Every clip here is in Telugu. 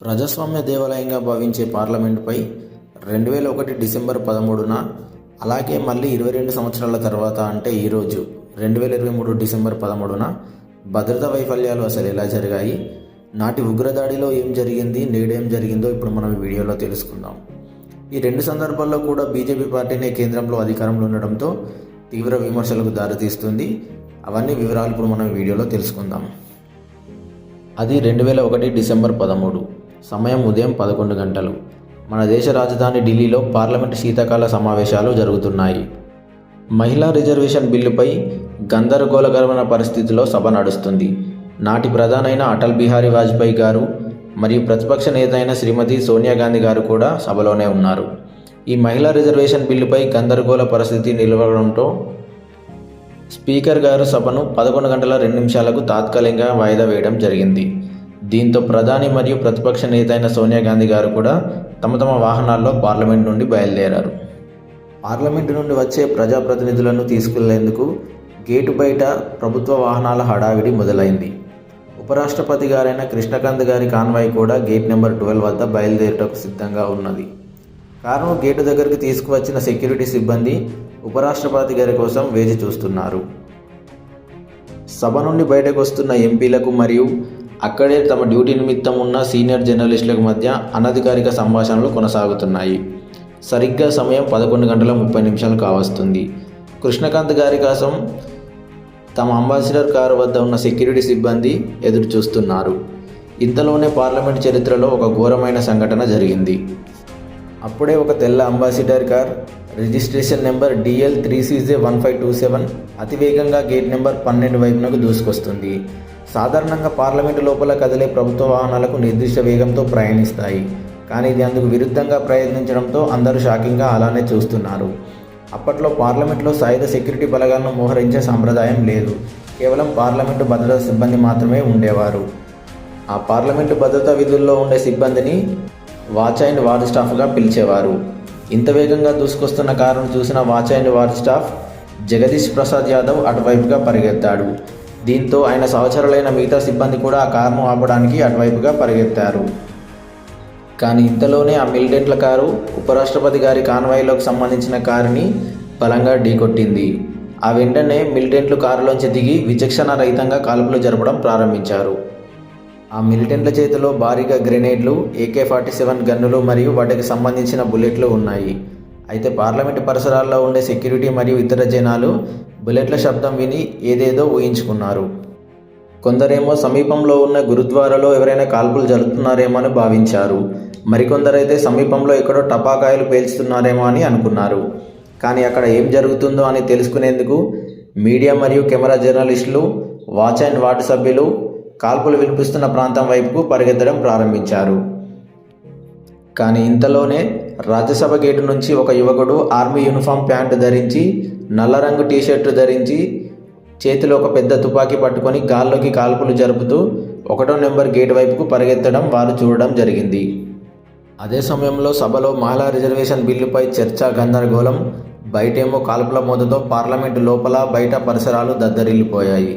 ప్రజాస్వామ్య దేవాలయంగా భావించే పార్లమెంటుపై రెండు వేల ఒకటి డిసెంబర్ పదమూడున అలాగే మళ్ళీ ఇరవై రెండు సంవత్సరాల తర్వాత అంటే ఈరోజు రెండు వేల ఇరవై మూడు డిసెంబర్ పదమూడున భద్రతా వైఫల్యాలు అసలు ఎలా జరిగాయి? నాటి ఉగ్రదాడిలో ఏం జరిగింది? నేడేం జరిగిందో ఇప్పుడు మనం ఈ వీడియోలో తెలుసుకుందాం. ఈ రెండు సందర్భాల్లో కూడా బీజేపీ పార్టీనే కేంద్రంలో అధికారంలో ఉండడంతో తీవ్ర విమర్శలకు దారితీస్తుంది. అవన్నీ వివరాలు ఇప్పుడు మనం వీడియోలో తెలుసుకుందాం. అది రెండు వేల ఒకటి డిసెంబర్ పదమూడు. సమయం ఉదయం పదకొండు గంటలు. మన దేశ రాజధాని ఢిల్లీలో పార్లమెంటు శీతాకాల సమావేశాలు జరుగుతున్నాయి. మహిళా రిజర్వేషన్ బిల్లుపై గందరగోళకరమైన పరిస్థితిలో సభ నడుస్తుంది. నాటి ప్రధానైన అటల్ బిహారీ వాజ్పేయి గారు మరియు ప్రతిపక్ష నేత అయిన శ్రీమతి సోనియా గాంధీ గారు కూడా సభలోనే ఉన్నారు. ఈ మహిళా రిజర్వేషన్ బిల్లుపై గందరగోళ పరిస్థితి నిలవడంతో స్పీకర్ గారు సభను పదకొండు గంటల రెండు నిమిషాలకు తాత్కాలికంగా వాయిదా వేయడం జరిగింది. దీంతో ప్రధాని మరియు ప్రతిపక్ష నేత అయిన సోనియా గాంధీ గారు కూడా తమ తమ వాహనాల్లో పార్లమెంట్ నుండి బయలుదేరారు. పార్లమెంటు నుండి వచ్చే ప్రజాప్రతినిధులను తీసుకెళ్ళేందుకు గేటు బయట ప్రభుత్వ వాహనాల హడావిడి మొదలైంది. ఉపరాష్ట్రపతి గారైన కృష్ణకాంత్ గారి కాన్వాయ్ కూడా గేట్ నెంబర్ ట్వెల్వ్ వద్ద బయలుదేరటకు సిద్ధంగా ఉన్నది. కారును గేటు దగ్గరికి తీసుకువచ్చిన సెక్యూరిటీ సిబ్బంది ఉపరాష్ట్రపతి గారి కోసం వేచి చూస్తున్నారు. సభ నుండి బయటకు వస్తున్న ఎంపీలకు మరియు అక్కడే తమ డ్యూటీ నిమిత్తం ఉన్న సీనియర్ జర్నలిస్టులకు మధ్య అనధికారిక సంభాషణలు కొనసాగుతున్నాయి. సరిగ్గా సమయం పదకొండు గంటల ముప్పై నిమిషాలు కావస్తుంది. కృష్ణకాంత్ గారి కోసం తమ అంబాసిడర్ కారు వద్ద ఉన్న సెక్యూరిటీ సిబ్బంది ఎదురు చూస్తున్నారు ఇంతలోనే పార్లమెంట్ చరిత్రలో ఒక ఘోరమైన సంఘటన జరిగింది. అప్పుడే ఒక తెల్ల ambassador car registration number DL three CJ one five two seven అతివేగంగా గేట్ నెంబర్ పన్నెండు వైపునకు దూసుకొస్తుంది. సాధారణంగా పార్లమెంటు లోపల కదిలే ప్రభుత్వ వాహనాలకు నిర్దిష్ట వేగంతో ప్రయాణిస్తాయి. కానీ ఇది అందుకు విరుద్ధంగా ప్రయత్నించడంతో అందరూ షాకింగ్గా అలానే చూస్తున్నారు. అప్పట్లో పార్లమెంట్లో సాయుధ సెక్యూరిటీ బలగాలను మోహరించే సంప్రదాయం లేదు. కేవలం పార్లమెంటు భద్రతా సిబ్బంది మాత్రమే ఉండేవారు. ఆ పార్లమెంటు భద్రతా విధుల్లో ఉండే సిబ్బందిని వాచ్ అండ్ వార్డ్ స్టాఫ్గా పిలిచేవారు. ఇంత వేగంగా దూసుకొస్తున్న కారును చూసిన watch and ward staff Jagdish Prasad Yadav అటువైపుగా పరిగెత్తాడు. దీంతో ఆయన సహచరులైన మిగతా సిబ్బంది కూడా ఆ కారును ఆపడానికి అటువైపుగా పరిగెత్తారు. కానీ ఇంతలోనే ఆ మిలిటెంట్ల కారు ఉపరాష్ట్రపతి గారి కాన్వాయ్లోకి సంబంధించిన కారుని బలంగా ఢీకొట్టింది. ఆ వెంటనే మిలిటెంట్లు కారులోంచి దిగి విచక్షణ రహితంగా కాల్పులు జరపడం ప్రారంభించారు. ఆ మిలిటెంట్ల చేతిలో భారీగా గ్రెనేడ్లు ఏకే ఫార్టీ సెవెన్ గన్నులు మరియు వాటికి సంబంధించిన బుల్లెట్లు ఉన్నాయి. అయితే పార్లమెంటు పరిసరాల్లో ఉండే సెక్యూరిటీ మరియు ఇతర జనాలు బుల్లెట్ల శబ్దం విని ఏదేదో ఊహించుకున్నారు. కొందరేమో సమీపంలో ఉన్న గురుద్వారాలో ఎవరైనా కాల్పులు జరుపుతున్నారేమో అని భావించారు. మరికొందరైతే సమీపంలో ఎక్కడో టపాకాయలు పేల్చుతున్నారేమో అని అనుకున్నారు. కానీ అక్కడ ఏం జరుగుతుందో అని తెలుసుకునేందుకు మీడియా మరియు కెమెరా జర్నలిస్టులు వాచ్ అండ్ వార్డు సభ్యులు కాల్పులు వినిపిస్తున్న ప్రాంతం వైపుకు పరిగెత్తడం ప్రారంభించారు. కానీ ఇంతలోనే రాజ్యసభ గేటు నుంచి ఒక యువకుడు ఆర్మీ యూనిఫామ్ ప్యాంటు ధరించి నల్ల రంగు టీషర్టు ధరించి చేతిలో ఒక పెద్ద తుపాకీ పట్టుకొని గాల్లోకి కాల్పులు జరుపుతూ ఒకటో నెంబర్ గేట్ వైపుకు పరిగెత్తడం వారు చూడడం జరిగింది. అదే సమయంలో సభలో మహిళా రిజర్వేషన్ బిల్లుపై చర్చ గందరగోళం బయటేమో కాల్పుల మోతతో పార్లమెంటు లోపల బయట పరిసరాలు దద్దరిల్లిపోయాయి.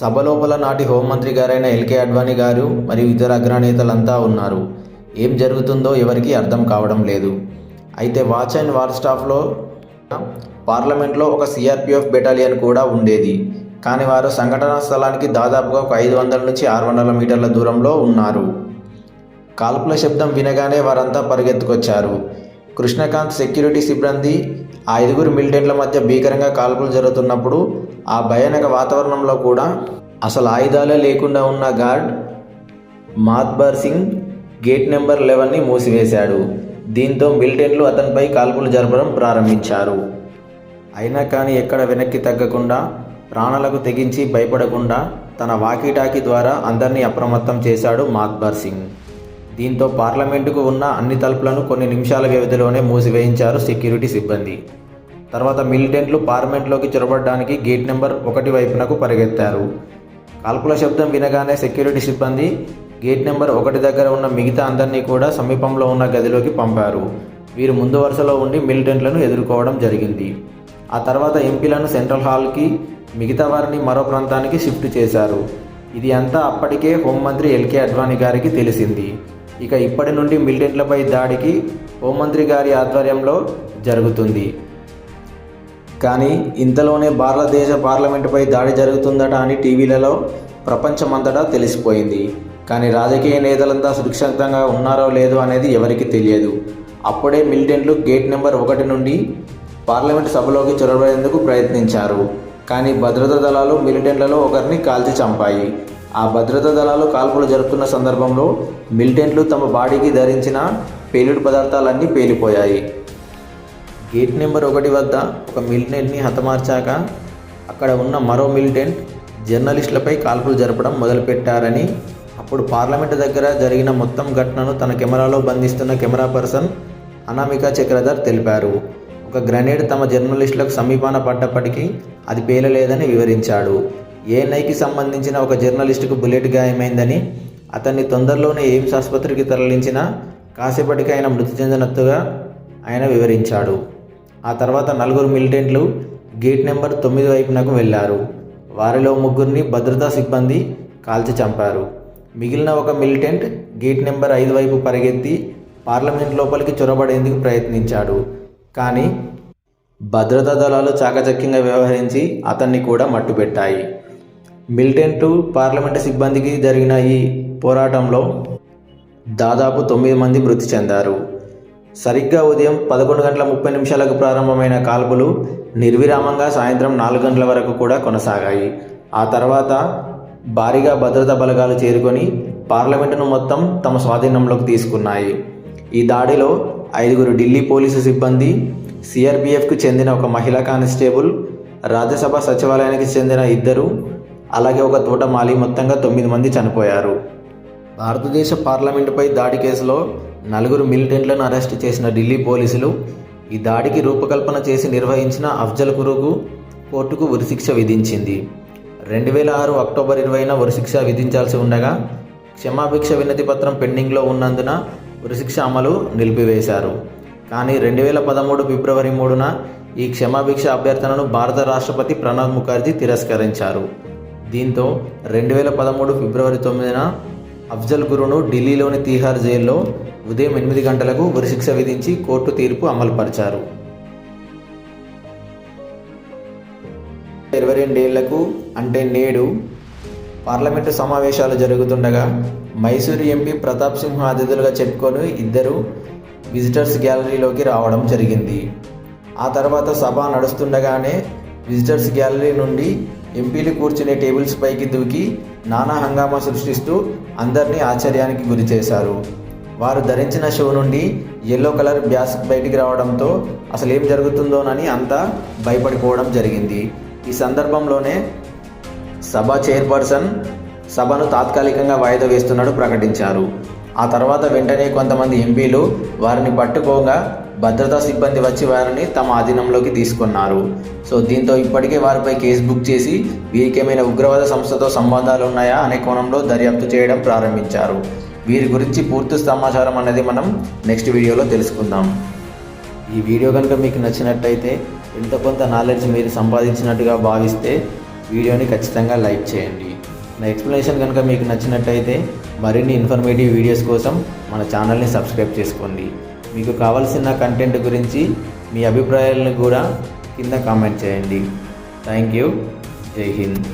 సభ లోపల నాటి హోంమంత్రి గారైన ఎల్కే అడ్వాణి గారు మరియు ఇతర అగ్రనేతలంతా ఉన్నారు. ఏం జరుగుతుందో ఎవరికీ అర్థం కావడం లేదు. అయితే వాచ్ అండ్ వార్ స్టాఫ్లో పార్లమెంట్లో ఒక సిఆర్పిఎఫ్ బెటాలియన్ కూడా ఉండేది. కానీ వారు సంఘటనా స్థలానికి దాదాపుగా ఒక ఐదు వందల నుంచి ఆరు వందల మీటర్ల దూరంలో ఉన్నారు. కాల్పుల శబ్దం వినగానే వారంతా పరిగెత్తుకొచ్చారు. కృష్ణకాంత్ సెక్యూరిటీ సిబ్బంది ఆ ఐదుగురు మిలిటెంట్ల మధ్య భీకరంగా కాల్పులు జరుగుతున్నప్పుడు ఆ భయానక వాతావరణంలో కూడా అసలు ఆయుధాలే లేకుండా ఉన్న guard Matbar Singh gate number లెవెన్ని మూసివేశాడు. దీంతో మిలిటెంట్లు అతనిపై కాల్పులు జరపడం ప్రారంభించారు. అయినా కానీ ఎక్కడ వెనక్కి తగ్గకుండా ప్రాణాలకు తెగించి భయపడకుండా తన వాకీటాకీ ద్వారా అందరినీ అప్రమత్తం చేశాడు మాత్బర్ సింగ్. దీంతో పార్లమెంటుకు ఉన్న అన్ని తలుపులను కొన్ని నిమిషాల వ్యవధిలోనే మూసివేయించారు సెక్యూరిటీ సిబ్బంది. తర్వాత మిలిటెంట్లు పార్లమెంట్లోకి చొరబడడానికి గేట్ నెంబర్ ఒకటి వైపునకు పరిగెత్తారు. కాల్పుల శబ్దం వినగానే సెక్యూరిటీ సిబ్బంది గేట్ నెంబర్ ఒకటి దగ్గర ఉన్న మిగతా అందరినీ కూడా సమీపంలో ఉన్న గదిలోకి పంపారు. వీరు ముందు వరుసలో ఉండి మిలిటెంట్లను ఎదుర్కోవడం జరిగింది. ఆ తర్వాత ఎంపీలను సెంట్రల్ హాల్కి మిగతా వారిని మరో ప్రాంతానికి షిఫ్ట్ చేశారు. ఇది అంతా అప్పటికే హోంమంత్రి ఎల్కే అడ్వాణి గారికి తెలిసింది. ఇక ఇప్పటి నుండి మిలిటెంట్లపై దాడికి హోంమంత్రి గారి ఆధ్వర్యంలో జరుగుతుంది. కానీ ఇంతలోనే భారతదేశ పార్లమెంటుపై దాడి జరుగుతుందట అని టీవీలలో ప్రపంచమంతటా తెలిసిపోయింది. కానీ రాజకీయ నేతలంతా సురక్షితంగా ఉన్నారో లేదో అనేది ఎవరికి తెలియదు. అప్పుడే మిలిటెంట్లు గేట్ నెంబర్ ఒకటి నుండి పార్లమెంట్ సభలోకి చొరబడేందుకు ప్రయత్నించారు. కానీ భద్రతా దళాలు మిలిటెంట్లలో ఒకరిని కాల్చి చంపాయి. ఆ భద్రతా దళాలు కాల్పులు జరుపుతున్న సందర్భంలో మిలిటెంట్లు తమ బాడీకి ధరించిన పేలుడు పదార్థాలన్నీ పేలిపోయాయి. గేట్ నెంబర్ ఒకటి వద్ద ఒక మిలిటెంట్ని హతమార్చాక అక్కడ ఉన్న మరో మిలిటెంట్ జర్నలిస్టులపై కాల్పులు జరపడం మొదలుపెట్టారని అప్పుడు పార్లమెంట్ దగ్గర జరిగిన మొత్తం ఘటనను తన కెమెరాలో బంధిస్తున్న కెమెరా పర్సన్ అనామిక చక్రధర్ తెలిపారు. ఒక గ్రనేడ్ తమ జర్నలిస్టులకు సమీపాన పడ్డప్పటికీ అది పేలలేదని వివరించాడు. ఏఎన్ఐకి సంబంధించిన ఒక జర్నలిస్టుకు బుల్లెట్ గాయమైందని అతన్ని తొందరలోనే ఎయిమ్స్ ఆసుపత్రికి తరలించిన కాసేపటికి ఆయన మృతి చెందినట్టుగా ఆయన వివరించాడు. ఆ తర్వాత నలుగురు మిలిటెంట్లు గేట్ నెంబర్ తొమ్మిది వైపునకు వెళ్ళారు. వారిలో ముగ్గురిని భద్రతా సిబ్బంది కాల్చి చంపారు. మిగిలిన ఒక మిలిటెంట్ గేట్ నెంబర్ ఐదు వైపు పరిగెత్తి పార్లమెంట్ లోపలికి చొరబడేందుకు ప్రయత్నించాడు. కానీ భద్రతా దళాలు చాకచక్యంగా వ్యవహరించి అతన్ని కూడా మట్టుపెట్టాయి మిలిటెంటు పార్లమెంటు సిబ్బందికి జరిగిన ఈ పోరాటంలో దాదాపు తొమ్మిది మంది మృతి చెందారు. సరిగ్గా ఉదయం పదకొండు గంటల ముప్పై నిమిషాలకు ప్రారంభమైన కాల్పులు నిర్విరామంగా సాయంత్రం నాలుగు గంటల వరకు కూడా కొనసాగాయి. ఆ తర్వాత భారీగా భద్రతా బలగాలు చేరుకొని పార్లమెంటును మొత్తం తమ స్వాధీనంలోకి తీసుకున్నాయి. ఈ దాడిలో ఐదుగురు ఢిల్లీ పోలీసు సిబ్బంది సిఆర్పిఎఫ్కు చెందిన ఒక మహిళా కానిస్టేబుల్ రాజ్యసభ సచివాలయానికి చెందిన ఇద్దరు అలాగే ఒక తోటమాలి మొత్తంగా తొమ్మిది మంది చనిపోయారు. భారతదేశ పార్లమెంటుపై దాడి కేసులో నలుగురు మిలిటెంట్లను అరెస్ట్ చేసిన ఢిల్లీ పోలీసులు ఈ దాడికి రూపకల్పన చేసి నిర్వహించిన అఫ్జల్ కురుగు కోర్టుకు ఉరిశిక్ష విధించింది. రెండు వేల ఆరు అక్టోబర్ ఇరవైన ఉరిశిక్ష విధించాల్సి ఉండగా క్షమాభిక్ష వినతి పత్రం పెండింగ్లో ఉన్నందున ఉరిశిక్ష అమలు నిలిపివేశారు. కానీ రెండు వేల పదమూడు ఫిబ్రవరి మూడున ఈ క్షమాభిక్ష అభ్యర్థనను భారత రాష్ట్రపతి ప్రణబ్ ముఖర్జీ తిరస్కరించారు. దీంతో రెండు వేల పదమూడు ఫిబ్రవరి తొమ్మిదిన అఫ్జల్ గురును ఢిల్లీలోని తీహార్ జైల్లో ఉదయం ఎనిమిది గంటలకు ఉరిశిక్ష విధించి కోర్టు తీర్పు అమలుపరిచారు. ఇరవై రెండేళ్ళకు అంటే నేడు పార్లమెంటు సమావేశాలు జరుగుతుండగా మైసూరు ఎంపీ ప్రతాప్ సింహ అతిథులుగా చెప్పుకొని ఇద్దరు విజిటర్స్ గ్యాలరీలోకి రావడం జరిగింది. ఆ తర్వాత సభ నడుస్తుండగానే విజిటర్స్ గ్యాలరీ నుండి ఎంపీలు కూర్చునే టేబుల్స్ పైకి దూకి నానా హంగామా సృష్టిస్తూ అందరినీ ఆశ్చర్యానికి గురి చేశారు. వారు ధరించిన షో నుండి ఎల్లో కలర్ బ్యాస్ బయటికి రావడంతో అసలు ఏం జరుగుతుందోనని అంతా భయపడిపోవడం జరిగింది. ఈ సందర్భంలోనే సభ చైర్పర్సన్ సభను తాత్కాలికంగా వాయిదా వేస్తున్నట్టు ప్రకటించారు. ఆ తర్వాత వెంటనే కొంతమంది ఎంపీలు వారిని పట్టుకోగా భద్రతా సిబ్బంది వచ్చి వారిని తమ ఆధీనంలోకి తీసుకున్నారు. సో దీంతో ఇప్పటికే వారిపై కేసు బుక్ చేసి వీరికేమైనా ఉగ్రవాద సంస్థతో సంబంధాలు ఉన్నాయా అనే కోణంలో దర్యాప్తు చేయడం ప్రారంభించారు. వీరి గురించి పూర్తి సమాచారం అనేది మనం నెక్స్ట్ వీడియోలో తెలుసుకుందాం. ఈ వీడియో కనుక మీకు నచ్చినట్టయితే ఎంత కొంత నాలెడ్జ్ మీరు సంపాదించినట్టుగా భావిస్తే వీడియోని ఖచ్చితంగా లైక్ చేయండి. నా ఎక్స్ప్లెనేషన్ కనుక మీకు నచ్చినట్టయితే మరిన్ని ఇన్ఫర్మేటివ్ వీడియోస్ కోసం మన ఛానల్ని సబ్స్క్రైబ్ చేసుకోండి. మీకు కావాల్సిన కంటెంట్ గురించి మీ అభిప్రాయాలను కూడా కింద కామెంట్ చేయండి. థ్యాంక్ యూ జై హింద్